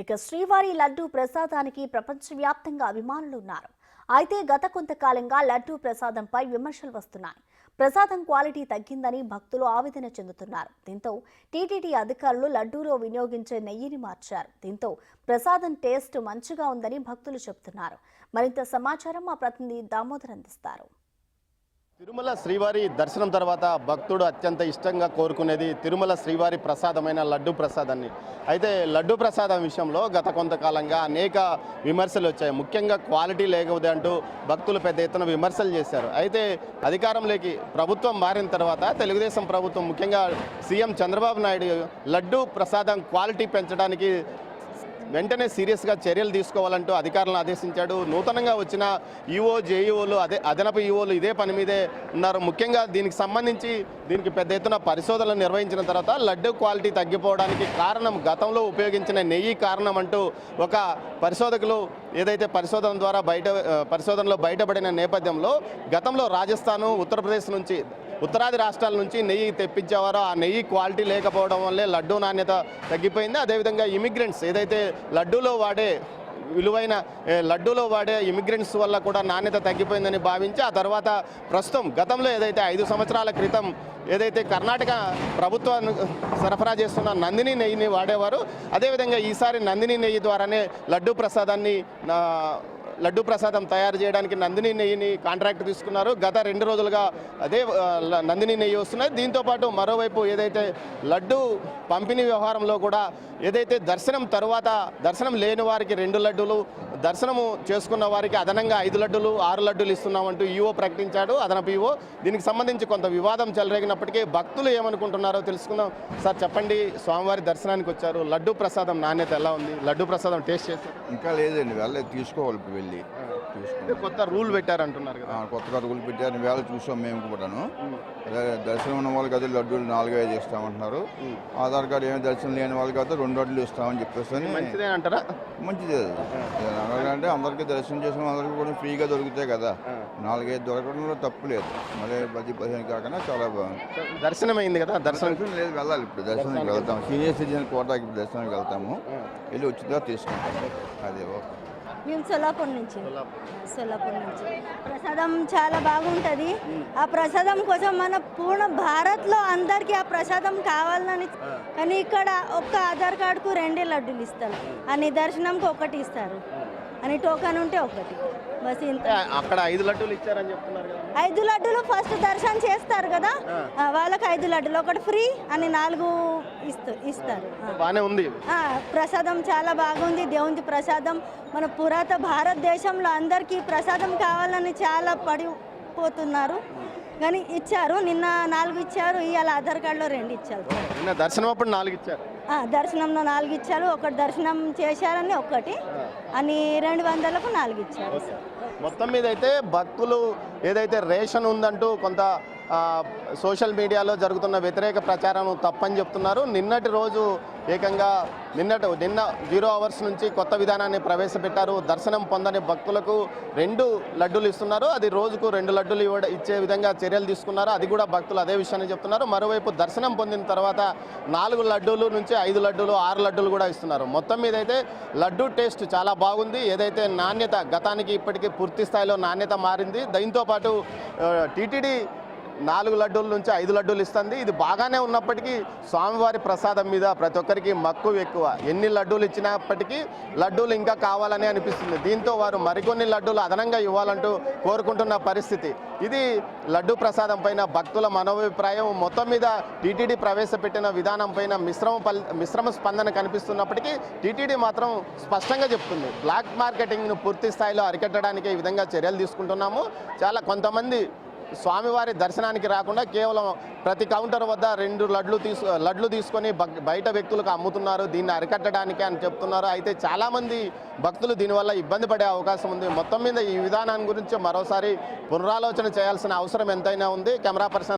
ఇక శ్రీవారి లడ్డూ ప్రసాదానికి ప్రపంచవ్యాప్తంగా అభిమానులు ఉన్నారు. అయితే గత కొంతకాలంగా లడ్డూ ప్రసాదంపై విమర్శలు వస్తున్నాయి. ప్రసాదం క్వాలిటీ తగ్గిందని భక్తులు ఆవేదన చెందుతున్నారు. దీంతో టీటీడీ అధికారులు లడ్డూలో వినియోగించే నెయ్యిని మార్చారు. దీంతో ప్రసాదం టేస్ట్ మంచిగా ఉందని భక్తులు చెబుతున్నారు. మరింత సమాచారం మా ప్రతినిధి దామోదర్ అందిస్తారు. తిరుమల శ్రీవారి దర్శనం తర్వాత భక్తుడు అత్యంత ఇష్టంగా కోరుకునేది తిరుమల శ్రీవారి ప్రసాదమైన లడ్డు ప్రసాదాన్ని. అయితే లడ్డు ప్రసాదం విషయంలో గత కొంతకాలంగా అనేక విమర్శలు వచ్చాయి. ముఖ్యంగా క్వాలిటీ లేకపోతే అంటూ భక్తులు పెద్ద ఎత్తున విమర్శలు చేశారు. అయితే అధికారంలోకి ప్రభుత్వం మారిన తర్వాత తెలుగుదేశం ప్రభుత్వం ముఖ్యంగా సీఎం చంద్రబాబు నాయుడు లడ్డు ప్రసాదం క్వాలిటీ పెంచడానికి వెంటనే సీరియస్గా చర్యలు తీసుకోవాలంటూ అధికారులను ఆదేశించాడు. నూతనంగా వచ్చిన ఈఓ జేఈఓలు అదే అదనపు ఈఓలు ఇదే పని మీదే ఉన్నారు. ముఖ్యంగా దీనికి సంబంధించి దీనికి పెద్ద ఎత్తున పరిశోధనలు నిర్వహించిన తర్వాత లడ్డు క్వాలిటీ తగ్గిపోవడానికి కారణం గతంలో ఉపయోగించిన నెయ్యి కారణం అంటూ ఒక పరిశోధకులు ఏదైతే పరిశోధన ద్వారా బయట పరిశోధనలో బయటపడిన నేపథ్యంలో గతంలో రాజస్థాను ఉత్తరప్రదేశ్ నుంచి ఉత్తరాది రాష్ట్రాల నుంచి నెయ్యి తెప్పించేవారో ఆ నెయ్యి క్వాలిటీ లేకపోవడం వల్లే లడ్డూ నాణ్యత తగ్గిపోయింది. అదేవిధంగా ఇమిగ్రెంట్స్ ఏదైతే లడ్డూలో వాడే విలువైన లడ్డూలో వాడే ఇమిగ్రెంట్స్ వల్ల కూడా నాణ్యత తగ్గిపోయిందని భావించి ఆ తర్వాత ప్రస్తుతం గతంలో ఏదైతే ఐదు సంవత్సరాల క్రితం ఏదైతే కర్ణాటక ప్రభుత్వాన్ని సరఫరా చేస్తున్న నందిని నెయ్యిని వాడేవారు అదేవిధంగా ఈసారి నందిని నెయ్యి ద్వారానే లడ్డూ ప్రసాదాన్ని లడ్డు ప్రసాదం తయారు చేయడానికి నందిని నెయ్యిని కాంట్రాక్ట్ తీసుకున్నారు. గత రెండు రోజులుగా అదే నందిని నెయ్యి వస్తున్నాయి. దీంతోపాటు మరోవైపు ఏదైతే లడ్డు పంపిణీ వ్యవహారంలో కూడా ఏదైతే దర్శనం తరువాత దర్శనం లేని వారికి రెండు లడ్డులు దర్శనము చేసుకున్న వారికి అదనంగా ఐదు లడ్డులు ఆరు లడ్డూలు ఇస్తున్నామంటూ ఈవో ప్రకటించాడు. అదనపు ఈవో. దీనికి సంబంధించి కొంత వివాదం చెలరేగినప్పటికీ భక్తులు ఏమనుకుంటున్నారో తెలుసుకుందాం. సార్ చెప్పండి. స్వామివారి దర్శనానికి వచ్చారు. లడ్డు ప్రసాదం నాణ్యత ఎలా ఉంది? లడ్డు ప్రసాదం టేస్ట్ చేశారు. ఇంకా లేదండి. వెళ్ళే తీసుకోవాలి. వెళ్ళి కొత్త రూల్ పెట్టారంటున్నారు కదా. కొత్తగా రూల్ పెట్టారు. వేళ చూసాం మేము కూడాను. దర్శనం ఉన్న వాళ్ళకి అయితే లడ్డూలు నాలుగు ఐదు ఇస్తామంటున్నారు. ఆధార్ కార్డు ఏమి దర్శనం లేని వాళ్ళకి అయితే రెండు లడ్డులు ఇస్తామని చెప్పేసి మంచిదే అంటారా? మంచిది అంటే అందరికీ దర్శనం చేసిన అందరికీ కూడా ఫ్రీగా దొరుకుతాయి కదా. నాలుగైదు దొరకడంలో తప్పు లేదు. మళ్ళీ పది పదిహేను కాకుండా చాలా బాగుంది దర్శనం అయింది కదా దర్శనం. లేదు వెళ్ళాలి ఇప్పుడు. దర్శనానికి వెళ్తాం సీనియర్ సిటిజన్ కోటాకి దర్శనానికి వెళ్తాము. వెళ్ళి వచ్చిందా తీసుకుంటాము. అదే ఓకే. మేము సొల్లాపూర్ నుంచి. సొల్లాపూర్. నుంచి. ప్రసాదం చాలా బాగుంటుంది. ఆ ప్రసాదం కోసం మన పూర్ణ భారత్లో అందరికీ ఆ ప్రసాదం కావాలని కానీ ఇక్కడ ఒక్క ఆధార్ కార్డుకు రెండే లడ్డూలు ఇస్తారు. ఆ నిదర్శనంకి ఒకటి ఇస్తారు. అని టోకన్ ఉంటే ఒకటి. బస్ ఇంత. అక్కడ ఐదు లడ్డూలు ఇచ్చారని చెప్తున్నారు ఐదు లడ్డూలు ఫస్ట్ దర్శనం చేస్తారు కదా? వాళ్ళకి ఐదు లడ్డూలు. ఒకటి ఫ్రీ అని నాలుగు ఇస్తూ ఇస్తారు. బాగానే ఉంది. ప్రసాదం చాలా బాగుంది. దేవుని ప్రసాదం. మన పురాత భారతదేశంలో అందరికీ ప్రసాదం కావాలని చాలా పడిపోతున్నారు కానీ ఇచ్చారు. నిన్న నాలుగు ఇచ్చారు. ఇవాళ ఆధార్ కార్డులో రెండు ఇచ్చారు. నిన్న దర్శనం అప్పుడు నాలుగు ఇచ్చారు. దర్శనంలో నాలుగు ఇచ్చారు. ఒకటి దర్శనం చేశారని ఒకటి. అని రెండు వందలకు నాలుగు ఇచ్చారు. మొత్తం మీద అయితే భక్తులు ఏదైతే రేషన్ ఉందంటూ కొంత సోషల్ మీడియాలో జరుగుతున్న వ్యతిరేక ప్రచారం తప్పని చెప్తున్నారు. నిన్నటి రోజు ఏకంగా నిన్నటి నిన్న జీరో అవర్స్ నుంచి కొత్త విధానాన్ని ప్రవేశపెట్టారు. దర్శనం పొందని భక్తులకు రెండు లడ్డూలు ఇస్తున్నారు. అది రోజుకు రెండు లడ్డూలు ఇవ్వడం ఇచ్చే విధంగా చర్యలు తీసుకున్నారు. అది కూడా భక్తులు అదే విషయాన్ని చెప్తున్నారు. మరోవైపు దర్శనం పొందిన తర్వాత నాలుగు లడ్డూలు నుంచి ఐదు లడ్డూలు ఆరు లడ్డూలు కూడా ఇస్తున్నారు. మొత్తం మీద అయితే లడ్డూ టేస్ట్ చాలా బాగుంది. ఏదైతే నాణ్యత గతానికి ఇప్పటికీ పూర్తి స్థాయిలో నాణ్యత మారింది. దీంతోపాటు టీటీడీ నాలుగు లడ్డూల నుంచి ఐదు లడ్డూలు ఇస్తుంది. ఇది బాగానే ఉన్నప్పటికీ స్వామివారి ప్రసాదం మీద ప్రతి ఒక్కరికి మక్కువ ఎక్కువ. ఎన్ని లడ్డూలు ఇచ్చినప్పటికీ లడ్డూలు ఇంకా కావాలని అనిపిస్తుంది. దీంతో వారు మరికొన్ని లడ్డూలు అదనంగా ఇవ్వాలంటూ కోరుకుంటున్న పరిస్థితి. ఇది లడ్డూ ప్రసాదం పైన భక్తుల మనోభిప్రాయం. మొత్తం మీద టీటీడీ ప్రవేశపెట్టిన విధానం పైన మిశ్రమ పల్ మిశ్రమ స్పందన కనిపిస్తున్నప్పటికీ టీటీడీ మాత్రం స్పష్టంగా చెప్తుంది. బ్లాక్ మార్కెటింగ్ను పూర్తి స్థాయిలో అరికట్టడానికి ఈ విధంగా చర్యలు తీసుకుంటున్నాము. చాలా కొంతమంది స్వామివారి దర్శనానికి రాకుండా కేవలం ప్రతి కౌంటర్ వద్ద రెండు లడ్లు తీసు లడ్లు తీసుకొని బయట వ్యక్తులకు అమ్ముతున్నారు. దీన్ని అరికట్టడానికి అని చెప్తున్నారు. అయితే చాలామంది భక్తులు దీనివల్ల ఇబ్బంది పడే అవకాశం ఉంది. మొత్తం మీద ఈ విధానాన్ని గురించి మరోసారి పునరాలోచన చేయాల్సిన అవసరం ఎంతైనా ఉంది. Camera person